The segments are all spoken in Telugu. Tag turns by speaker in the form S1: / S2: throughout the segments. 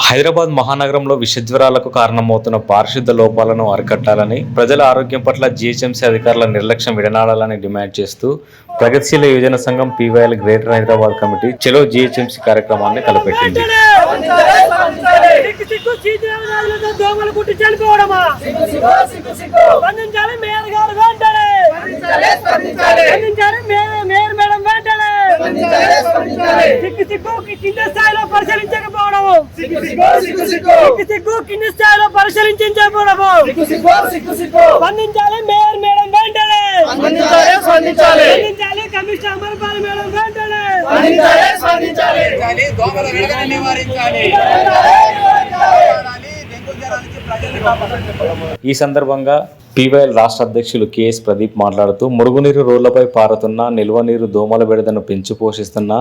S1: హైదరాబాద్ మహానగరంలో విషజ్వరాలకు కారణమవుతున్న పారిశుద్ధ లోపాలను అరికట్టాలని ప్రజల ఆరోగ్యం పట్ల జీహెచ్ఎంసీ అధికారుల నిర్లక్ష్యం విడనాడాలని డిమాండ్ చేస్తూ ప్రగతిశీల యువజన సంఘం పీవైఎల్ గ్రేటర్ హైదరాబాద్ కమిటీ చెలో జీహెచ్ఎంసీ కార్యక్రమాన్ని తలపెట్టింది
S2: మేయర్ మేడం కింద స్థాయిలో సిక్కు కింద స్థాయిలో స్పందించాలి మేయర్ మేడం వెంటనే. స్పందించాలి కమిషనర్ అమర్పాల్ మేడం వెంటనే.
S3: దోమల నివారించాలి.
S1: ఈ సందర్భంగా పీవైఎల్ రాష్ట్ర అధ్యక్షులు కెఎస్ ప్రదీప్ మాట్లాడుతూ మురుగునీరు రోడ్లపై పారుతున్న నిల్వ నీరు దోమల బెడదను పెంచి పోషిస్తున్న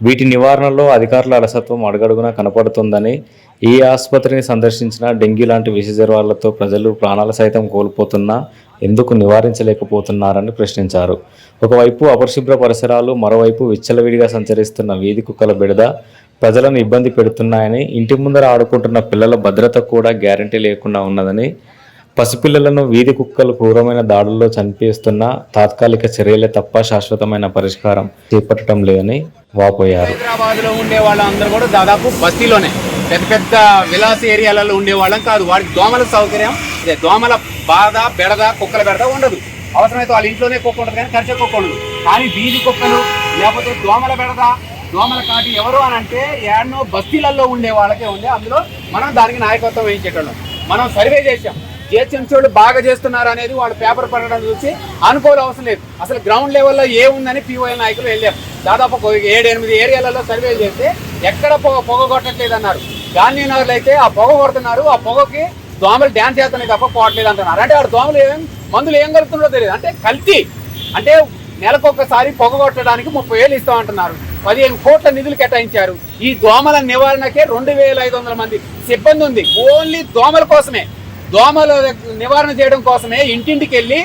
S1: వీటి నివారణలో అధికారుల అలసత్వం అడుగడుగునా కనపడుతుందని ఏ ఆసుపత్రిని సందర్శించినా డెంగ్యూ లాంటి విషజ్వరాలతో ప్రజలు ప్రాణాల సైతం కోల్పోతున్నా ఎందుకు నివారించలేకపోతున్నారని ప్రశ్నించారు. ఒకవైపు అపరిశుభ్ర పరిసరాలు మరోవైపు విచ్చలవిడిగా సంచరిస్తున్న వీధి కుక్కల బెడద ప్రజలను ఇబ్బంది పెడుతున్నాయని ఇంటి ముందర ఆడుకుంటున్న పిల్లల భద్రత కూడా గ్యారంటీ లేకుండా ఉన్నదని పసిపిల్లలను వీధి కుక్కలు క్రూరమైన దాడుల్లో చనిపేస్తున్న తాత్కాలిక చర్యలే తప్ప శాశ్వతమైన పరిష్కారం చేపట్టడం లేదని వాపోయారు.
S3: హైదరాబాద్లో ఉండే వాళ్ళందరూ కూడా దాదాపు బస్తీలోనే. పెద్ద పెద్ద విలాస ఏరియాలలో ఉండే వాళ్ళం కాదు. వాడికి దోమల సౌకర్యం ఇదే దోమల బాధ బెడద కుక్కల బెడద ఉండదు. అవసరమైతే వాళ్ళ ఇంట్లోనే కుక్క ఉండదు కానీ ఖర్చు కుక్క ఉండదు. కానీ వీధి కుక్కలు లేకపోతే దోమల బెడద దోమల కాటి ఎవరు అని అంటే ఏడనో బస్తీలలో ఉండే వాళ్ళకే ఉంది అందులో మనం దానికి నాయకత్వం వహించేటోళ్ళం. మనం సర్వే చేసాం జిహెచ్ఎంసీ వాళ్ళు బాగా చేస్తున్నారు అనేది వాళ్ళు పేపర్ పడడం చూసి అనుకోవాలి అవసరం లేదు. అసలు గ్రౌండ్ లెవెల్లో ఏ ఉందని పీఓఎల్ నాయకులు వెళ్ళారు. దాదాపు ఒక ఏడు ఎనిమిది ఏరియాలలో సర్వే చేస్తే ఎక్కడ పొగ పొగ కొట్టట్లేదు అన్నారు గాంధీనగర్లో అయితే ఆ పొగ కొడుతున్నారు. ఆ పొగకి దోమలు డ్యాన్స్ చేస్తున్నాయి తప్ప పోవట్లేదు అంటున్నారు. అంటే ఆ దోమలు ఏం మందులు ఏం కలుగుతుందో తెలియదు. అంటే కల్తీ. అంటే నెలకొకసారి పొగ కొట్టడానికి ముప్పై వేలు ఇస్తామంటున్నారు పదిహేను కోట్ల నిధులు కేటాయించారు. ఈ దోమల నివారణకే రెండు వేల ఐదు వందల మంది సిబ్బంది ఉంది. ఓన్లీ దోమల కోసమే. దోమల నివారణ చేయడం కోసమే ఇంటింటికి వెళ్ళి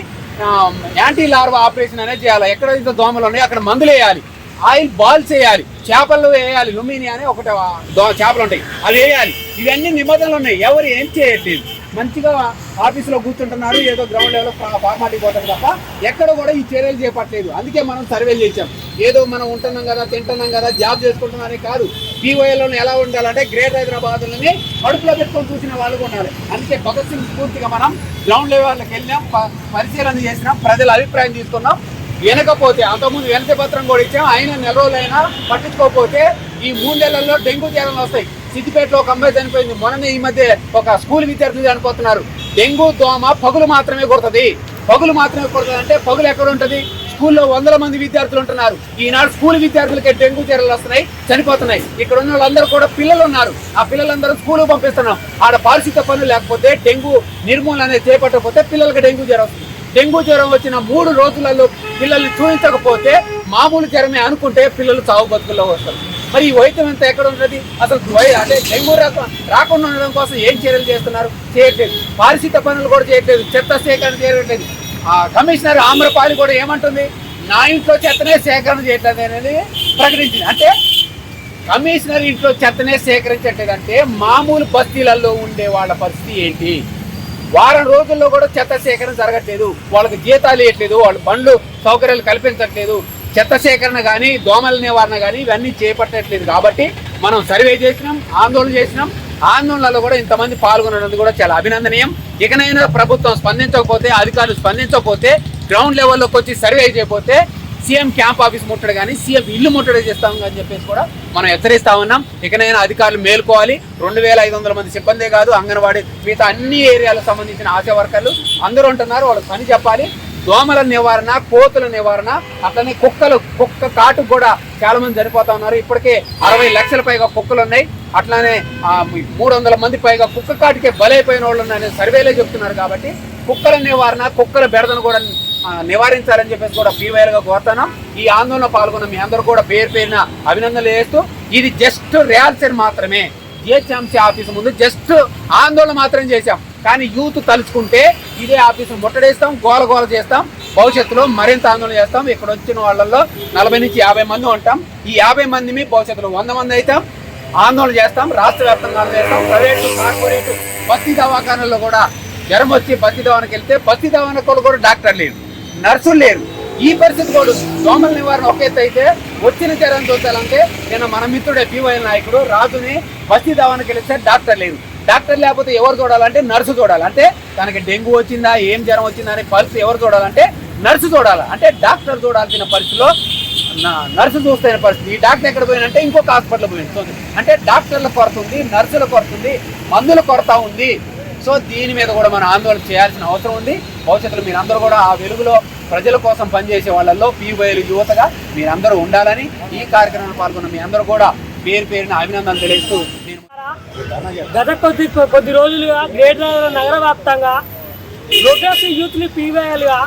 S3: యాంటీ లార్వా ఆపరేషన్ అనేది చేయాలి. ఎక్కడ దోమలు ఉన్నాయో అక్కడ మందులు వేయాలి. ఆయిల్ బాల్స్ వేయాలి చేపలు వేయాలి. లుమిని అనే ఒకటి దో- చేపలు ఉంటాయి. అవి వేయాలి. ఇవన్నీ నిబంధనలు ఉన్నాయి. ఎవరు ఏం చేయట్లేదు. మంచిగా ఆఫీసులో కూర్చుంటున్నారు ఏదో గ్రౌండ్ లెవెల్ ఫార్మాలిటీ పోతారు తప్ప ఎక్కడ కూడా ఈ చర్యలు చేపట్టలేదు. అందుకే మనం సర్వేలు చేసాం ఏదో మనం ఉంటున్నాం కదా తింటున్నాం కదా జాబ్ చేసుకుంటున్నానే కాదు. పీఓఏలో ఎలా ఉండాలంటే గ్రేట్ హైదరాబాద్లోనే కడుపులో పెట్టుకొని చూసిన వాళ్ళు కూడా ఉండాలి. అందుకే భగత్ సింగ్ స్ఫూర్తిగా మనం గ్రౌండ్ లెవెల్కి వెళ్ళాం ప- పరిశీలన చేసినాం ప్రజల అభిప్రాయం తీసుకున్నాం. వినకపోతే అంతకుముందు వెనక పత్రం కూడా ఇచ్చాం. ఆయన నెల రోజులైనా పట్టించుకోకపోతే ఈ మూడు నెలల్లో డెంగ్యూ జ్వరాలు వస్తాయి. సిద్దిపేటలో ఒక అమ్మాయి చనిపోయింది. మొన్ననే ఈ మధ్య ఒక స్కూల్ విద్యార్థులు చనిపోతున్నారు. డెంగ్యూ దోమ పగులు మాత్రమే కొడుతుంది. పగులు మాత్రమే కొడుతుంది అంటే పగులు ఎక్కడ ఉంటుంది? స్కూల్లో వందల మంది విద్యార్థులు ఉంటున్నారు. ఈనాడు స్కూల్ విద్యార్థులకి డెంగ్యూ జ్వరాలు వస్తున్నాయి చనిపోతున్నాయి. ఇక్కడ ఉన్న వాళ్ళందరూ కూడా పిల్లలు ఉన్నారు. ఆ పిల్లలందరూ స్కూల్ పంపిస్తున్నాం. ఆడ పారిశుద్ధ పనులు లేకపోతే డెంగ్యూ నిర్మూలన అనేది చేపట్టకపోతే పిల్లలకి డెంగ్యూ జ్వరం వస్తుంది. డెంగ్యూ జ్వరం వచ్చిన మూడు రోజులలో పిల్లల్ని చూపించకపోతే మామూలు జ్వరమే అనుకుంటే పిల్లలు చావు బతుకుల్లో వస్తారు. మరి ఈ వైద్యం అంతా ఎక్కడ ఉన్నది? అసలు అంటే డెంగ్యూ రాక రాకుండా ఉండడం కోసం ఏం చర్యలు చేస్తున్నారు? చేయట్లేదు. పారిశుద్ధ పనులు కూడా చేయట్లేదు. చెత్త సేకరణ చేయట్లేదు. ఆ కమిషనర్ ఆమ్రపాలి కూడా ఏమంటుంది? నా ఇంట్లో చెత్తనే సేకరణ చేయట్లేదు అనేది ప్రకటించింది. అంటే కమిషనర్ ఇంట్లో చెత్తనే సేకరించట్లేదంటే మామూలు బస్తీలలో ఉండే వాళ్ళ పరిస్థితి ఏంటి? వారం రోజుల్లో కూడా చెత్త సేకరణ జరగట్లేదు. వాళ్ళకి జీతాలు ఇవ్వట్లేదు. వాళ్ళ బండ్లు సౌకర్యాలు కల్పించట్లేదు. చెత్త సేకరణ కానీ దోమల నివారణ కానీ ఇవన్నీ చేపట్టట్లేదు కాబట్టి మనం సర్వే చేసినాం ఆందోళన చేసినాం. ఆందోళనలో కూడా ఇంతమంది పాల్గొనడం కూడా చాలా అభినందనీయం. ఇకనైనా ప్రభుత్వం స్పందించకపోతే అధికారులు స్పందించకపోతే గ్రౌండ్ లెవెల్లోకి వచ్చి సర్వే చేయకపోతే సీఎం క్యాంప్ ఆఫీస్ ముట్టడు కానీ సీఎం ఇల్లు ముట్టడి చేస్తాం అని చెప్పేసి కూడా మనం హెచ్చరిస్తా ఉన్నాం. ఇకనైనా అధికారులు మేల్కోవాలి. రెండు వేల ఐదు వందల మంది సిబ్బందే కాదు అంగన్వాడీ మిగతా అన్ని ఏరియాలకు సంబంధించిన ఆశా వర్కర్లు అందరూ ఉంటున్నారు వాళ్ళకి పని చెప్పాలి. దోమల నివారణ కోతుల నివారణ అట్లనే కుక్కలు కుక్క కాటు కూడా చాలా మంది చనిపోతా ఉన్నారు. ఇప్పటికే అరవై లక్షల పైగా కుక్కలు ఉన్నాయి. అట్లానే మూడు వందల మంది పైగా కుక్క కాటుకే బలైపోయిన వాళ్ళు ఉన్నారని సర్వేలే చెప్తున్నారు కాబట్టి కుక్కల నివారణ కుక్కల బెడదను కూడా నివారించాలని చెప్పేసి కూడా పీవైఎల్ కోరుతున్నాం. ఈ ఆందోళన పాల్గొన్న మీ అందరూ కూడా పేరు పేరిన అభినందనలు చేస్తూ ఇది జస్ట్ రియాల్సన్ మాత్రమే. జిహెచ్ఎంసీ ఆఫీస్ ముందు జస్ట్ ఆందోళన మాత్రం చేశాం. కానీ యూత్ తలుచుకుంటే ఇదే ఆఫీసును ముట్టడేస్తాం గోల గోల చేస్తాం భవిష్యత్తులో మరింత ఆందోళన చేస్తాం. ఇక్కడ వచ్చిన వాళ్ళల్లో నలభై నుంచి యాభై మంది ఉంటాం. ఈ యాభై మందిని భవిష్యత్తులో వంద మంది అవుతాం. ఆందోళన చేస్తాం రాష్ట్ర వ్యాప్తంగా చేస్తాం. ప్రైవేటు కార్పొరేటు బస్తీ దవాఖానాల్లో కూడా జ్వరం వచ్చి బస్తీ దవానికి వెళ్తే బస్తీ దవాఖానకు కూడా డాక్టర్ లేరు నర్సులు లేరు. ఈ పరిస్థితి కూడా దోమల నివారణ ఒక ఎత్తు అయితే వచ్చిన జ్వరం చూసాలంటే నేను మన మిత్రుడే పివై నాయకుడు రాజుని బస్తీ దవానికి వెళ్తే డాక్టర్ లేరు. డాక్టర్ లేకపోతే ఎవరు చూడాలంటే నర్సు చూడాలి. అంటే తనకి డెంగ్యూ వచ్చిందా ఏం జ్వరం వచ్చిందా అనే పరిస్థితి ఎవరు చూడాలంటే నర్సు చూడాలి. అంటే డాక్టర్ చూడాల్సిన పరిస్థితిలో నా- నర్సు చూస్తే పరిస్థితి. ఈ డాక్టర్ ఎక్కడ పోయినంటే ఇంకొక హాస్పిటల్ పోయింది. అంటే డాక్టర్ల కొరత ఉంది నర్సుల కొరత ఉంది మందుల కొరత ఉంది. సో దీని మీద కూడా మనం ఆందోళన చేయాల్సిన అవసరం ఉంది. భవిష్యత్తులో మీరందరూ కూడా ఆ వెలుగులో ప్రజల కోసం పనిచేసే వాళ్ళల్లో పీవైలు యువతగా మీరందరూ ఉండాలని ఈ కార్యక్రమంలో పాల్గొన్న మీ అందరూ కూడా పేరు పేరున అభినందనలు తెలియజేస్తూ
S2: గత కొద్ది కొద్ది రోజులుగా గ్రేటర్ నగర వ్యాప్తంగా ప్రోగ్రెసివ్ యూత్ని పీవీఐలుగా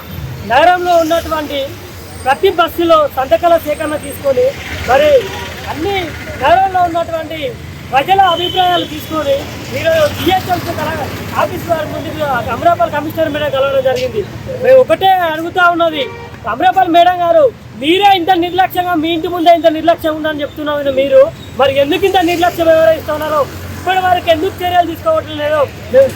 S2: నగరంలో ఉన్నటువంటి ప్రతి బస్సులో సంతకాల సేకరణ తీసుకొని మరి అన్ని నగరంలో ఉన్నటువంటి ప్రజల అభిప్రాయాలు తీసుకొని ఈరోజు జిహెచ్ఎల్సీ ఆఫీస్ వారి ముందు అమరాపల్ కమిషనర్ మేడం కలవడం జరిగింది. మేము ఒకటే అడుగుతా ఉన్నది అమరాపల్ మేడం గారు మీరే ఇంత నిర్లక్ష్యంగా మీ ఇంటి ముందే ఇంత నిర్లక్ష్యం ఉందని చెప్తున్నాం మీరు. మరి ఎందుకు ఇంత నిర్లక్ష్యం వివరిస్తున్నారో ఇప్పటి వరకు ఎందుకు చర్యలు తీసుకోవటం లేదో? మేము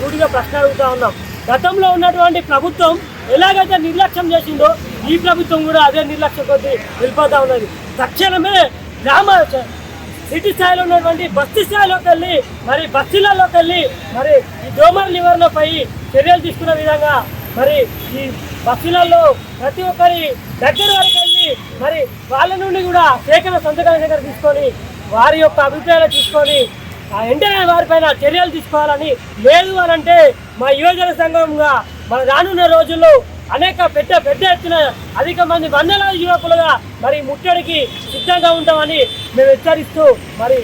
S2: సూటిగా ప్రశ్న అడుగుతా ఉన్నాం. గతంలో ఉన్నటువంటి ప్రభుత్వం ఎలాగైతే నిర్లక్ష్యం చేసిందో ఈ ప్రభుత్వం కూడా అదే నిర్లక్ష్యం కొద్ది వెళ్ళిపోతా ఉన్నది. తక్షణమే గ్రామ సిటీ స్థాయిలో ఉన్నటువంటి బస్తీ స్థాయిలోకి వెళ్ళి మరి బస్తీలలోకి వెళ్ళి మరి ఈ దోమల నివారణపై చర్యలు తీసుకునే విధంగా మరి ఈ బస్సులలో ప్రతి ఒక్కరి దగ్గర వరకు వెళ్ళి మరి వాళ్ళ నుండి కూడా సేకరణ సంతకాల దగ్గర తీసుకొని వారి యొక్క అభిప్రాయాలు తీసుకొని ఆ వెంటనే వారిపైన చర్యలు తీసుకోవాలని లేదు అని అంటే మా యువజన సంఘంగా మన రానున్న రోజుల్లో అనేక పెద్ద పెద్ద ఎత్తున అధిక మంది వందలాది యువకులుగా మరి ముట్టడికి సిద్ధంగా ఉంటామని మేము హెచ్చరిస్తూ మరి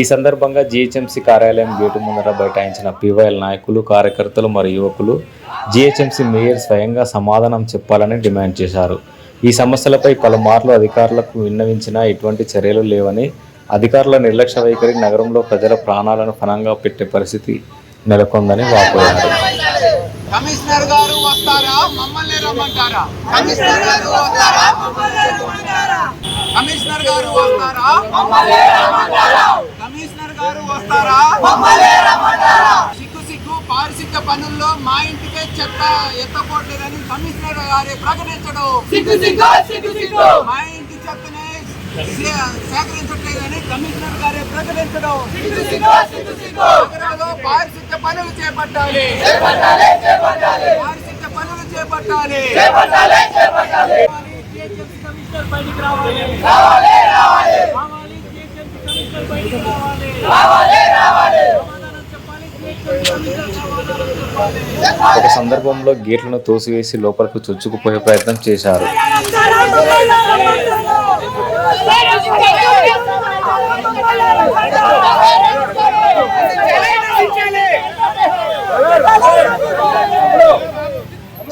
S1: ఈ సందర్భంగా జిహెచ్ఎంసీ కార్యాలయం గేటు ముందర బైఠాయించిన పీవైఎల్ నాయకులు కార్యకర్తలు మరియు యువకులు జిహెచ్ఎంసీ మేయర్ స్వయంగా సమాధానం చెప్పాలని డిమాండ్ చేశారు. ఈ సమస్యలపై పలుమార్లు అధికారులకు విన్నవించినా ఎటువంటి చర్యలు లేవని అధికారుల నిర్లక్ష్య వైఖరి నగరంలో ప్రజల ప్రాణాలను ఫలంగా పెట్టే పరిస్థితి నెలకొందని వాపోయారు.
S3: కమిషనర్ గారు వస్తారా? మమ్మల్ని రమ్మంటారా? కమిషనర్ గారు వస్తారా? కమిషనర్ గారు వస్తారా? కమిషనర్ గారు వస్తారా? సిగ్గు సిగ్గు పారిశుద్ధ పనుల్లో మా ఇంటికే చెత్త ఎత్తకూడలేదని కమిషనర్ గారే ప్రకటించడం.
S2: సిగ్గు సిగ్గు సిగ్గు సిగ్గు.
S3: మా కమిషనర్ గారే ప్రకటించడం పారిశుద్ధ పనులు చేపట్టాలి పారిశుద్ధ పనులు చేపట్టాలి.
S2: కమిషనర్ బయటికి రావాలి.
S1: ఒక సందర్భంలో గేట్లను తోసివేసి లోపలకు చొచ్చుకుపోయే ప్రయత్నం చేశారు.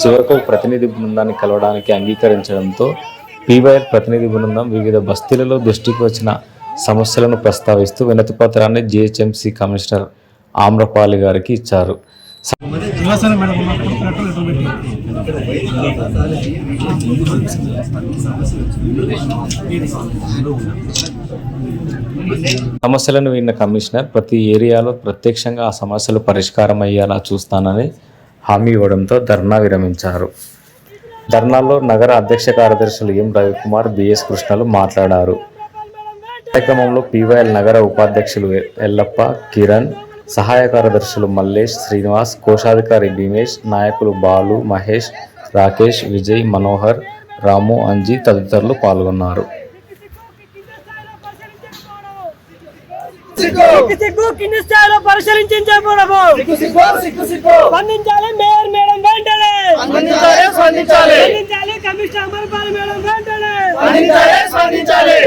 S1: చివరకు ప్రతినిధి బృందాన్ని కలవడానికి అంగీకరించడంతో పీవైఆర్ ప్రతినిధి బృందం వివిధ బస్తీలలో దృష్టికి వచ్చిన సమస్యలను ప్రస్తావిస్తూ వినతి పత్రాన్ని జిహెచ్ఎంసీ కమిషనర్ ఆమ్రపాలి గారికి ఇచ్చారు. సమస్యలను విన్న కమిషనర్ ప్రతి ఏరియాలో ప్రత్యక్షంగా ఆ సమస్యలు పరిష్కారం అయ్యేలా చూస్తానని హామీ ఇవ్వడంతో ధర్నా విరమించారు. ధర్నాలో నగర అధ్యక్ష కార్యదర్శులు ఎం రవికుమార్ బిఎస్ కృష్ణలు మాట్లాడారు. కార్యక్రమంలో పీవైఎల్ నగర ఉపాధ్యక్షులు ఎల్లప్ప కిరణ్ సహాయ కార్యదర్శులు మల్లేష్ శ్రీనివాస్ కోశాధికారి భీమేష్ నాయకులు బాలు మహేష్ రాకేష్ విజయ్ మనోహర్ రాము అంజీ తదితరులు పాల్గొన్నారు.
S2: సిగ్గు. కింది స్థాయిలో పరిశీలించబడము స్పందించాలి మేయర్ మేడం వెంటనే.
S4: స్పందించాలి,
S2: కమిషనర్ అమర్పాల్ మేడం వెంటనే.
S4: స్పందించాలి.